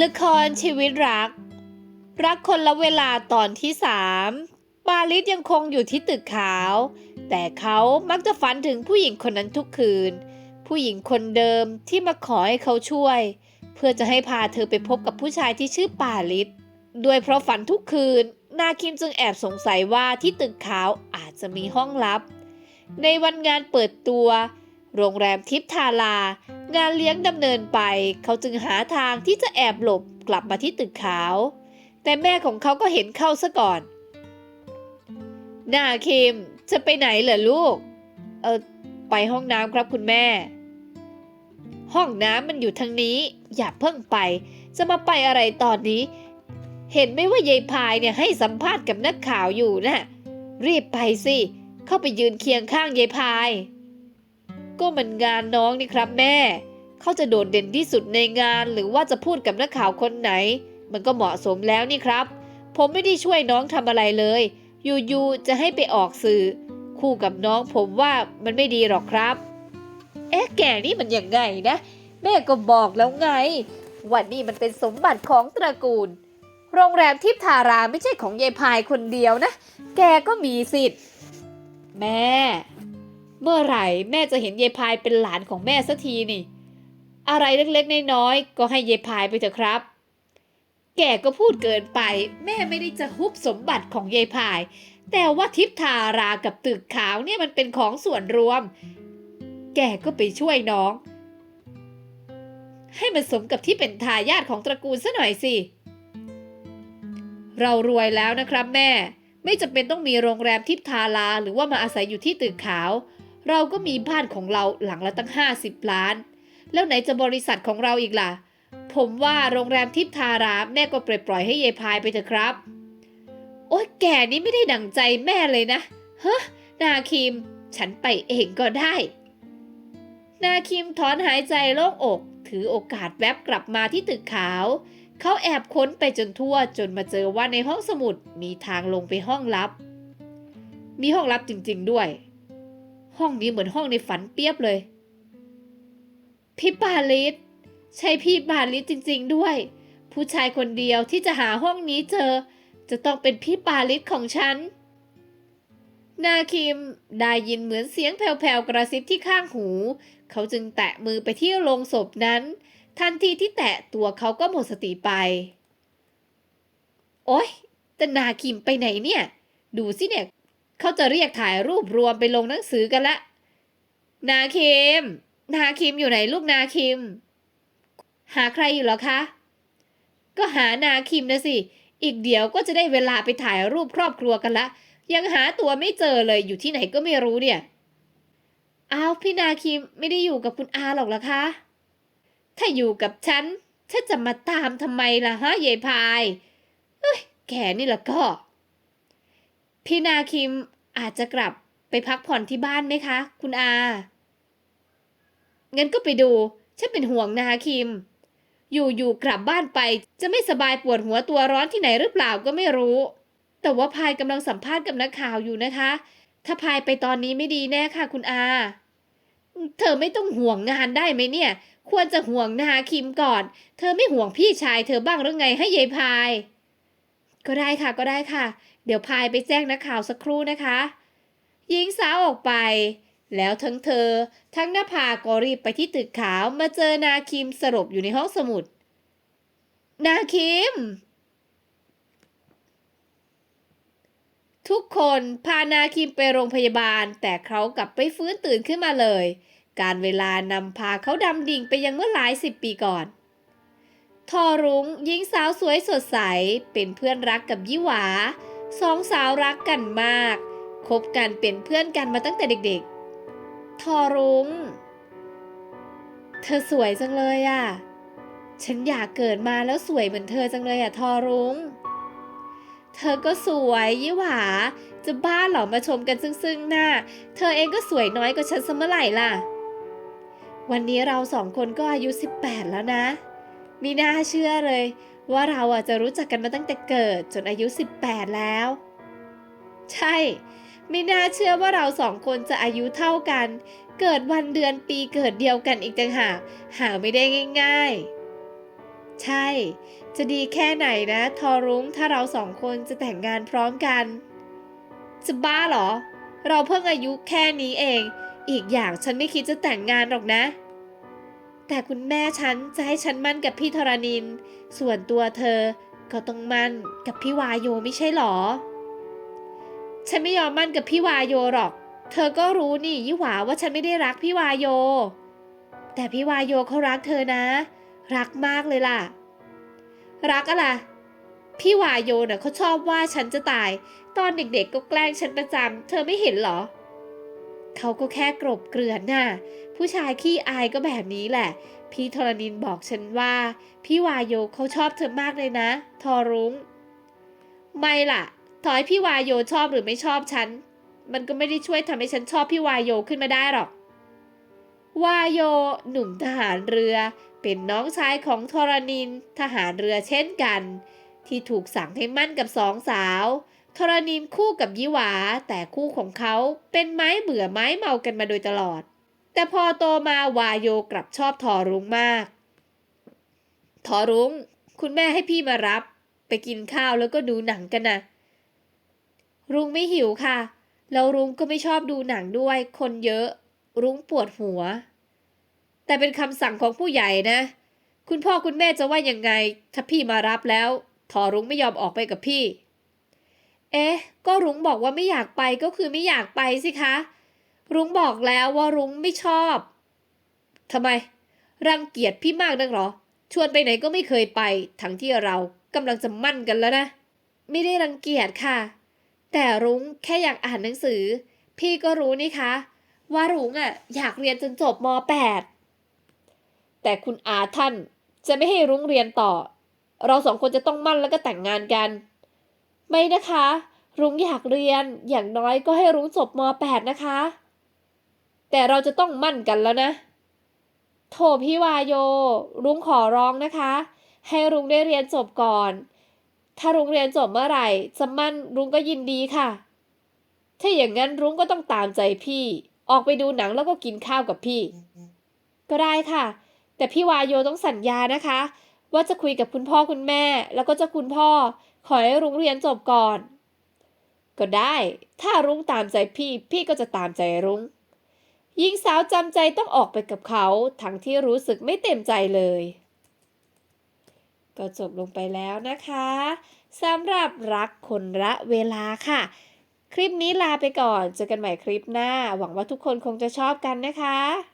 ละครชีวิตรัก รักคนละเวลาตอนที่สามปาลิสยังคงอยู่ที่ตึกขาว แต่เขามักจะฝันถึงผู้หญิงคนนั้นทุกคืน ผู้หญิงคนเดิมที่มาขอให้เขาช่วย เพื่อจะให้พาเธอไปพบกับผู้ชายที่ชื่อปาลิสด้วยเพราะฝันทุกคืน นาคิมจึงแอบสงสัยว่าที่ตึกขาวอาจจะมีห้องลับ ในวันงานเปิดตัว โรงแรมทิพทาลา งานเลี้ยงดำเนินไป เขาจึงหาทางที่จะแอบหลบกลับมาที่ตึกขาว แต่แม่ของเขาก็เห็นเข้าซะก่อนนาคิม จะไปไหนเหรอลูก เออไปห้องน้ำครับคุณแม่ ห้องน้ำมันอยู่ทางนี้ อย่าเพิ่งไป จะมาไปอะไรตอนนี้ เห็นไหมว่ายายพายเนี่ยให้สัมภาษณ์กับนักข่าวอยู่นะ่ะรีบไปสิ เข้าไปยืนเคียงข้างยายพาย ก็มันงานน้องนี่ครับแม่ เขาจะโดดเด่นที่สุดในงานหรือว่าจะพูดกับนักข่าวคนไหน มันก็เหมาะสมแล้วนี่ครับ ผมไม่ได้ช่วยน้องทำอะไรเลย อยู่ๆจะให้ไปออกสื่อ คู่กับน้องผมว่ามันไม่ดีหรอกครับ เอ๊ะแกนี่มันยังไงนะ แม่ก็บอกแล้วไงวันนี้มันเป็นสมบัติของตระกูล โรงแรมทิพทาราไม่ใช่ของยายพายคนเดียวนะ แกก็มีสิทธิ์ แม่ เมื่อไหร่แม่จะเห็นยายพายเป็นหลานของแม่สักทีนี่ อะไรเล็กๆน้อยๆก็ให้ยายพายไปเถอะครับ แกก็พูดเกินไป แม่ไม่ได้จะฮุบสมบัติของยายพาย แต่ว่าทิพทารากับตึกขาวเนี่ยมันเป็นของส่วนรวม แกก็ไปช่วยน้อง ให้มันสมกับที่เป็นทายาทของตระกูลซะหน่อยสิ เรารวยแล้วนะครับแม่ไม่จำเป็นต้องมีโรงแรมทิพทาราหรือว่ามาอาศัยอยู่ที่ตึกขาว เราก็มีบ้านของเราหลังละตั้ง 50 ล้าน แล้วไหนจะบริษัทของเราอีกล่ะ ผมว่าโรงแรมทิพทาราแม่ก็ปล่อยปล่อยให้เยายพายไปเถอะครับ โอ๊ยแกนี่ไม่ได้ดั่งใจแม่เลยนะเฮ้นาคิม ฉันไปเองก็ได้ นาคิมถอนหายใจโล่งอก ถือโอกาสแวบกลับมาที่ตึกขาว เขาแอบค้นไปจนทั่วจนมาเจอว่าในห้องสมุดมีทางลงไปห้องลับ มีห้องลับจริง ๆ ด้วย ห้องนี้เหมือนห้องในฝันเปียบเลย พี่ปาลิสใช่พี่ปาลิสจริง ๆ ด้วย ผู้ชายคนเดียวที่จะหาห้องนี้เจอ จะต้องเป็นพี่ปาลิสของฉัน นาคิมได้ยินเหมือนเสียงแผ่วๆกระซิบที่ข้างหู เขาจึงแตะมือไปที่โลงศพนั้น ทันทีที่แตะตัวเขาก็หมดสติไป โอ๊ยแต่นาคิมไปไหนเนี่ย ดูสิเนี่ย เขาจะเรียกถ่ายรูปรวมไปลงหนังสือกันละ นาคิม นาคิมอยู่ไหนลูกนาคิม หาใครอยู่หรอคะ ก็หานาคิมนะสิ อีกเดี๋ยวก็จะได้เวลาไปถ่ายรูปครอบครัวกันละ ยังหาตัวไม่เจอเลยอยู่ที่ไหนก็ไม่รู้เนี่ย อ้าวพี่นาคิมไม่ได้อยู่กับคุณอาหรอกหรอคะ ถ้าอยู่กับฉันฉันจะมาตามทำไมล่ะฮะยายพาย เอ้ยแกนี่ละก็ พี่นาคิมอาจจะกลับไปพักผ่อนที่บ้านไหมคะ คุณอา งั้นก็ไปดู ฉันเป็นห่วงนาคิม อยู่ๆกลับบ้านไป จะไม่สบายปวดหัวตัวร้อนที่ไหนหรือเปล่าก็ไม่รู้ แต่ว่าพายกำลังสัมภาษณ์กับนักข่าวอยู่นะคะ ถ้าพายไปตอนนี้ไม่ดีแน่ค่ะ คุณอา เธอไม่ต้องห่วงงานได้ไหมเนี่ย ควรจะห่วงนาคิมก่อน เธอไม่ห่วงพี่ชายเธอบ้างหรือไงให้ยายพาย ก็ได้ค่ะก็ได้ค่ะ เดี๋ยวพายไปแจ้งนักข่าวสักครู่นะคะ หญิงสาวออกไป แล้วทั้งเธอ ทั้งนภาก็รีบไปที่ตึกขาวมาเจอนาคิมสลบอยู่ในห้องสมุด นาคิม ทุกคนพานาคิมไปโรงพยาบาล แต่เขากลับไปฟื้นตื่นขึ้นมาเลย การเวลานำพาเขาดำดิ่งไปยังเมื่อหลายสิบปีก่อน ทอรุง้งหญิงสาวสวยสดใส เป็นเพื่อนรักกับยี่หวา สองสาวรักกันมาก คบกันเป็นเพื่อนกันมาตั้งแต่เด็กๆ ทอรุง้ง เธอสวยจังเลยอะ่ะ ฉันอยากเกิดมาแล้วสวยเหมือนเธอจังเลยอะ่ะทอรุง้ง เธอก็สวยยี่หวา จะบ้าเหรอมาชมกันซึ่งๆหน้า เธอเองก็สวยน้อยกว่าฉันซะเมื่อไหร่ล่ะ วันนี้เราสองคนก็อายุ 18 แล้วนะ มีน่าเชื่อเลย ว่าเราอะจะรู้จักกันมาตั้งแต่เกิดจนอายุ 18 แล้ว ใช่ ไม่น่าเชื่อว่าเราสองคนจะอายุเท่ากัน เกิดวันเดือนปีเกิดเดียวกันอีกต่างหากหาไม่ได้ง่าย ๆ ใช่ จะดีแค่ไหนนะ ทอรุ้งถ้าเราสองคนจะแต่งงานพร้อมกันจะบ้าเหรอ เราเพิ่งอายุแค่นี้เอง อีกอย่างฉันไม่คิดจะแต่งงานหรอกนะ แต่คุณแม่ฉันจะให้ฉันมั่นกับพี่ธรณิน ส่วนตัวเธอก็ต้องมั่นกับพี่วายโยไม่ใช่หรอ ฉันไม่ยอมมั่นกับพี่วายโยหรอก เธอก็รู้นี่ยี่หวาว่าฉันไม่ได้รักพี่วายโย แต่พี่วายโยเขารักเธอนะ รักมากเลยล่ะ รักอะไรพี่วายโยน่ะเขาชอบว่าฉันจะตาย ตอนเด็กๆก็แกล้งฉันประจำเธอไม่เห็นหรอ เขาก็แค่กรบเกลื่อนน่ะ ผู้ชายขี้อายก็แบบนี้แหละ พี่ธรณินบอกฉันว่า พี่วายโยเขาชอบเธอมากเลยนะ ทอรุง้ง ไม่ล่ะถอยพี่วายโยชอบหรือไม่ชอบฉัน มันก็ไม่ได้ช่วยทำให้ฉันชอบพี่วายโยขึ้นมาได้หรอก วายโย หนุ่มทหารเรือ เป็นน้องชายของธรณินทหารเรือเช่นกัน ที่ถูกสั่งให้มั่นกับสองสาว ธรณินคู่กับยิหวา แต่คู่ของเขาเป็นไม้เบื่อไม้เมากันมาโดยตลอด แต่พอโตมาวายโยกลับชอบทอรุ้งมาก ทอรุ้ง คุณแม่ให้พี่มารับ ไปกินข้าวแล้วก็ดูหนังกันนะรุ้งไม่หิวค่ะ แล้วรุ้งก็ไม่ชอบดูหนังด้วย คนเยอะ รุ้งปวดหัว แต่เป็นคำสั่งของผู้ใหญ่นะ คุณพ่อคุณแม่จะว่ายังไง ถ้าพี่มารับแล้ว ทอรุ้งไม่ยอมออกไปกับพี่ เอ๊ะ ก็รุ้งบอกว่าไม่อยากไปก็คือไม่อยากไปสิคะ รุ้งบอกแล้วว่ารุ้งไม่ชอบทำไม รังเกียจพี่มากนักหรอ ชวนไปไหนก็ไม่เคยไป ทั้งที่เรากำลังจะมั่นกันแล้วนะ ไม่ได้รังเกียจค่ะ แต่รุ้งแค่อยากอ่านหนังสือ พี่ก็รู้นี่คะ ว่ารุ้งอะอยากเรียนจนจบม .8 แต่คุณอาท่านจะไม่ให้รุ้งเรียนต่อ เราสองคนจะต้องมั่นแล้วก็แต่งงานกัน ไม่นะคะ รุ้งอยากเรียนอย่างน้อยก็ให้รุ้งจบม .8 นะคะ แต่เราจะต้องมั่นกันแล้วนะ โถพี่วายโย รุ้งขอร้องนะคะ ให้รุ้งได้เรียนจบก่อน ถ้ารุ้งเรียนจบเมื่อไหร่จะมั่นรุ้งก็ยินดีค่ะ ถ้าอย่างนั้นรุ้งก็ต้องตามใจพี่ ออกไปดูหนังแล้วก็กินข้าวกับพี่ ก็ได้ค่ะ แต่พี่วายโยต้องสัญญานะคะ ว่าจะคุยกับคุณพ่อคุณแม่ แล้วก็เจะคุณพ่อ ขอให้รุ้งเรียนจบก่อน ก็ได้ ถ้ารุ้งตามใจพี่ พี่ก็จะตามใจรุ้งหญิงสาวจำใจต้องออกไปกับเขา ทั้งที่รู้สึกไม่เต็มใจเลย ก็จบลงไปแล้วนะคะสำหรับรักคนละเวลาค่ะ คลิปนี้ลาไปก่อน เจอกันใหม่คลิปหน้า หวังว่าทุกคนคงจะชอบกันนะคะ